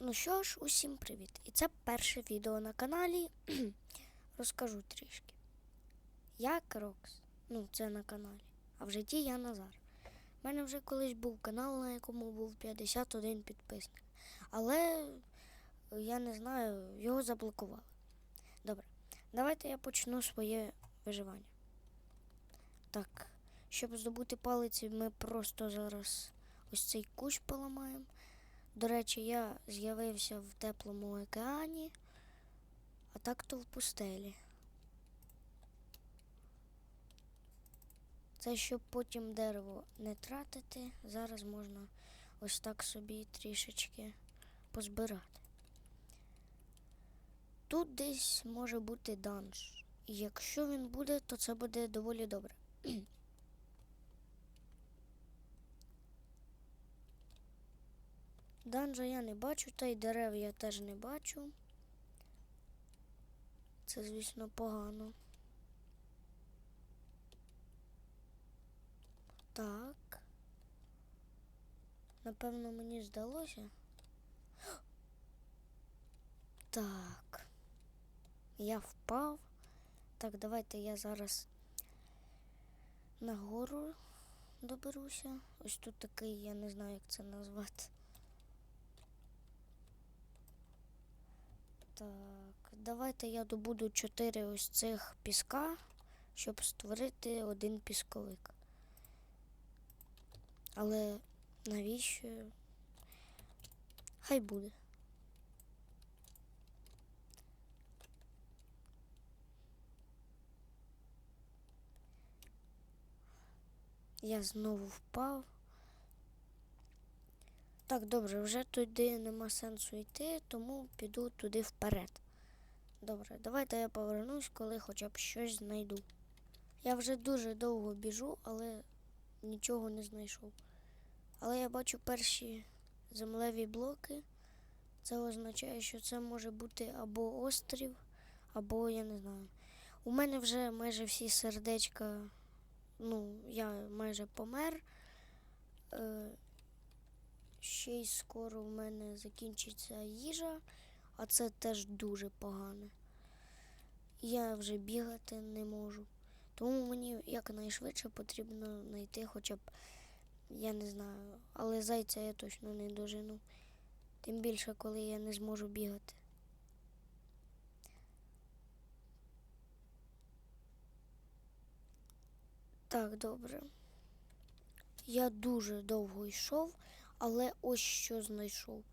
Ну що ж, усім привіт! І це перше відео на каналі. Розкажу трішки. Я Крокс. Ну, це на каналі. А в житті я Назар. У мене вже колись був канал, на якому був 51 підписник. Але е, я не знаю, його заблокували. Добре, давайте я почну своє виживання. Так, щоб здобути палиці, ми просто зараз ось цей кущ поламаємо. До речі, я з'явився в теплому океані, а так то в пустелі. Це щоб потім дерево не тратити, зараз можна ось так собі трішечки позбирати. Тут десь може бути данж. І якщо він буде, то це буде доволі добре. Данжа я не бачу, та й дерев я теж не бачу. Це, звісно, погано. Так. Напевно, мені здалося. Так. Я впав. Так, давайте я зараз нагору доберуся. Ось тут такий, я не знаю, як це назвати. Так, давайте я добуду чотири ось цих піска, щоб створити один пісковик. Але навіщо? Хай буде. Я знову впав. Так, добре, вже туди нема сенсу йти, тому піду туди вперед. Добре, давайте я повернусь, коли хоча б щось знайду. Я вже дуже довго біжу, але нічого не знайшов. Але я бачу перші землеві блоки. Це означає, що це може бути або острів, або я не знаю. У мене вже майже всі сердечка, ну, я майже помер. Е, ще й скоро в мене закінчиться їжа, а це теж дуже погано. Я вже бігати не можу. Тому мені якнайшвидше потрібно знайти хоча б, я не знаю, але зайця я точно не дожену. Тим більше, коли я не зможу бігати. Так, добре. Я дуже довго йшов, але ось що знайшов.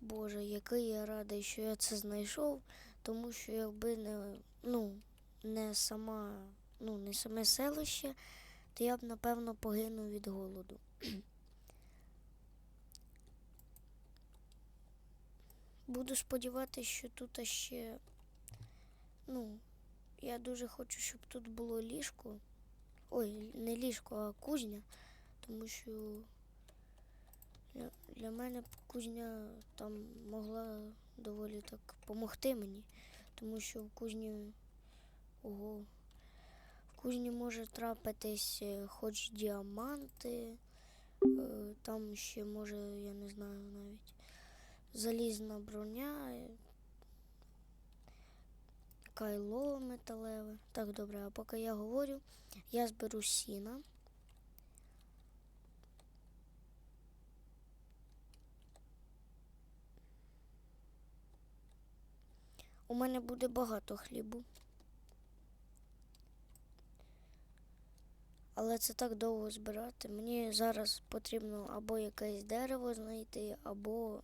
Боже, який я радий, що я це знайшов, тому що якби не, ну, не сама, ну, не саме селище, то я б напевно погинув від голоду. Буду сподіватися, що тут ще, ну, я дуже хочу, щоб тут було ліжко. Ой, не ліжко, а кузня, тому що для, для мене кузня там могла доволі так допомогти мені, тому що в кузні ого, в кузні може трапитись е, хоч діаманти, е, там ще може, я не знаю навіть, залізна броня, е, кайло металеве. Так, добре, а поки я говорю, я зберу сіна. У мене буде багато хлібу. Але це так довго збирати. Мені зараз потрібно або якесь дерево знайти, або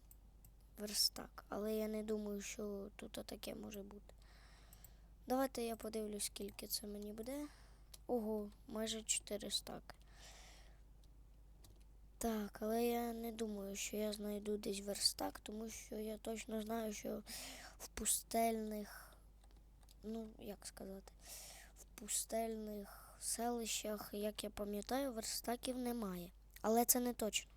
верстак. Але я не думаю, що тут таке може бути. Давайте я подивлюсь, скільки це мені буде. Ого, майже 4 стаки. Так, але я не думаю, що я знайду десь верстак, тому що я точно знаю, що в пустельних, ну, як сказати, в пустельних селищах, як я пам'ятаю, верстаків немає. Але це не точно.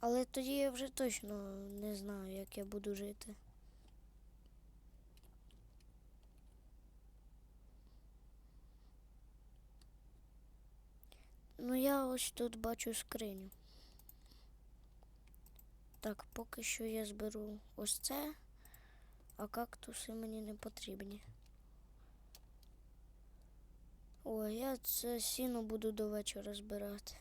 Але тоді я вже точно не знаю, як я буду жити. Ну, я ось тут бачу скриню. Так, поки що я зберу ось це, а кактуси мені не потрібні. О, я це сіно буду до вечора збирати.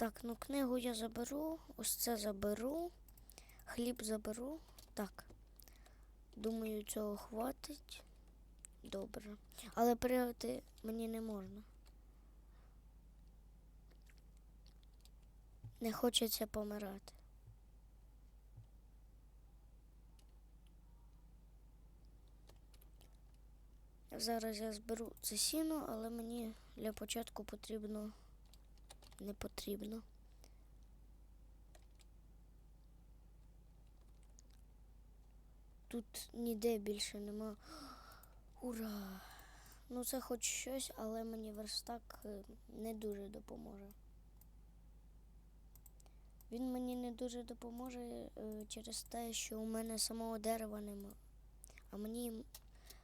Так, ну книгу я заберу, ось це заберу, хліб заберу. Так. Думаю, цього хватить. Добре. Але пригати мені не можна. Не хочеться помирати. Зараз я зберу це сіно, але мені для початку потрібно не потрібно. Тут ніде більше нема. Ура! Ну це хоч щось, але мені верстак е, не дуже допоможе. Він мені не дуже допоможе е, через те, що у мене самого дерева нема. А мені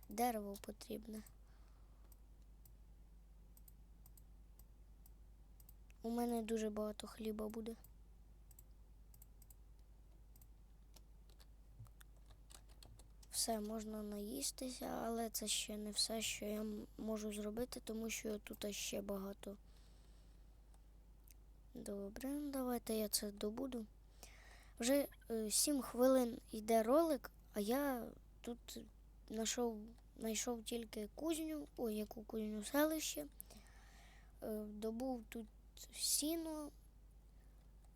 дерево потрібне. У мене дуже багато хліба буде. Все, можна наїстися, але це ще не все, що я можу зробити, тому що тут ще багато. Добре, давайте я це добуду. Вже е, 7 хвилин йде ролик, а я тут знайшов, знайшов тільки кузню, ой, яку кузню селище. Е, добув тут сіно,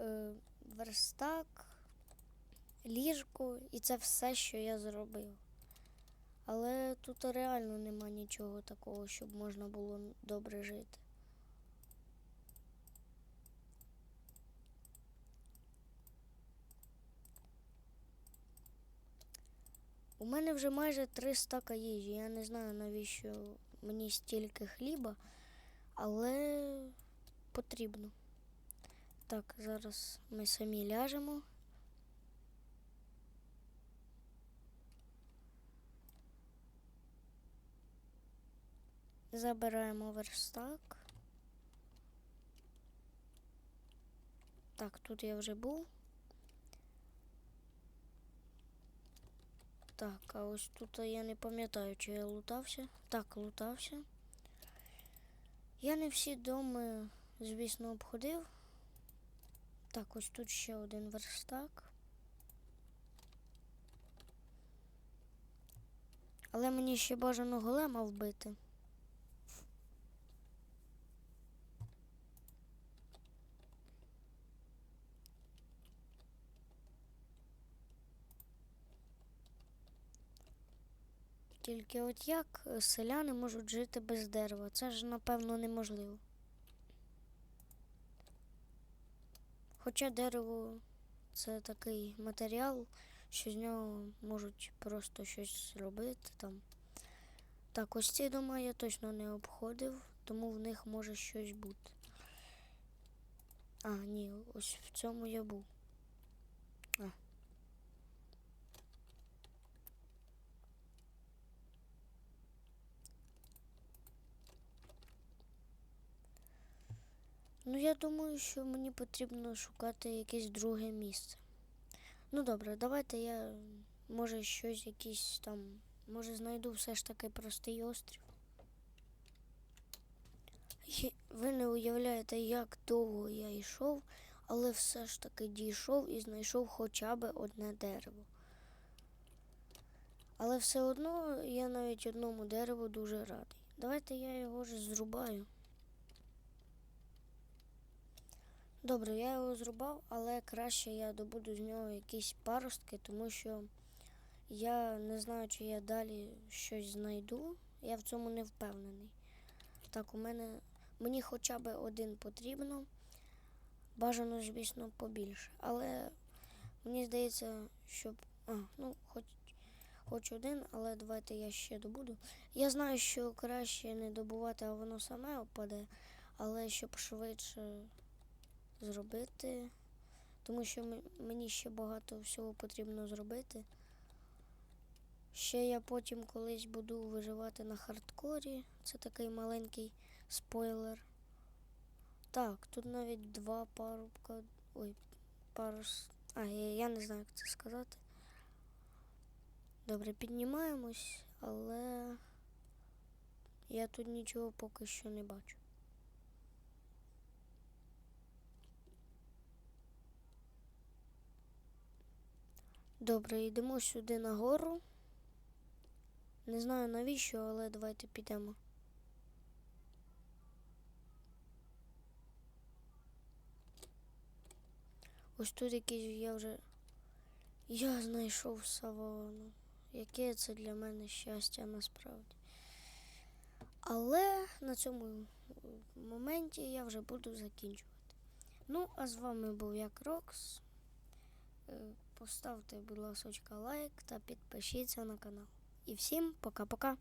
е, верстак, ліжко, і це все, що я зробив. Але тут реально нема нічого такого, щоб можна було добре жити. У мене вже майже три стака їжі. Я не знаю, навіщо мені стільки хліба, але потрібно. Так, зараз ми самі ляжемо. Забираємо верстак. Так, тут я вже був. Так, а ось тут я не пам'ятаю, чи я лутався. Так, лутався. Я не всі доми, звісно, обходив. Так, ось тут ще один верстак. Але мені ще бажано голема вбити. Тільки от як е, селяни можуть жити без дерева? Це ж, напевно, неможливо. Хоча дерево це такий матеріал, що з нього можуть просто щось зробити там. Так, ось ці дома я точно не обходив, тому в них може щось бути. А, ні, ось в цьому я був. А. Ну, я думаю, що мені потрібно шукати якесь друге місце. Ну добре, давайте я може щось якийсь там. Може знайду все ж таки простий острів. Ви не уявляєте, як довго я йшов, але все ж таки дійшов і знайшов хоча б одне дерево. Але все одно я навіть одному дереву дуже радий. Давайте я його ж зрубаю. Добре, я його зрубав, але краще я добуду з нього якісь паростки, тому що я не знаю, чи я далі щось знайду. Я в цьому не впевнений. Так, у мене мені хоча б один потрібно. Бажано, звісно, побільше. Але мені здається, щоб. А, ну, хоч, хоч один, але давайте я ще добуду. Я знаю, що краще не добувати, а воно саме опаде, але щоб швидше зробити, тому що мені ще багато всього потрібно зробити. Ще я потім колись буду виживати на хардкорі. Це такий маленький спойлер. Так, тут навіть два парубка. Ой, парус. А, я, я не знаю, як це сказати. Добре, піднімаємось, але я тут нічого поки що не бачу. Добре, йдемо сюди нагору. Не знаю навіщо, але давайте підемо. Ось тут якийсь я вже. Я знайшов савану. Яке це для мене щастя насправді. Але на цьому е, моменті я вже буду закінчувати. Ну, а з вами був як Рокс. Поставте, будь ласка, лайк та підпишіться на канал. І всім пока-пока.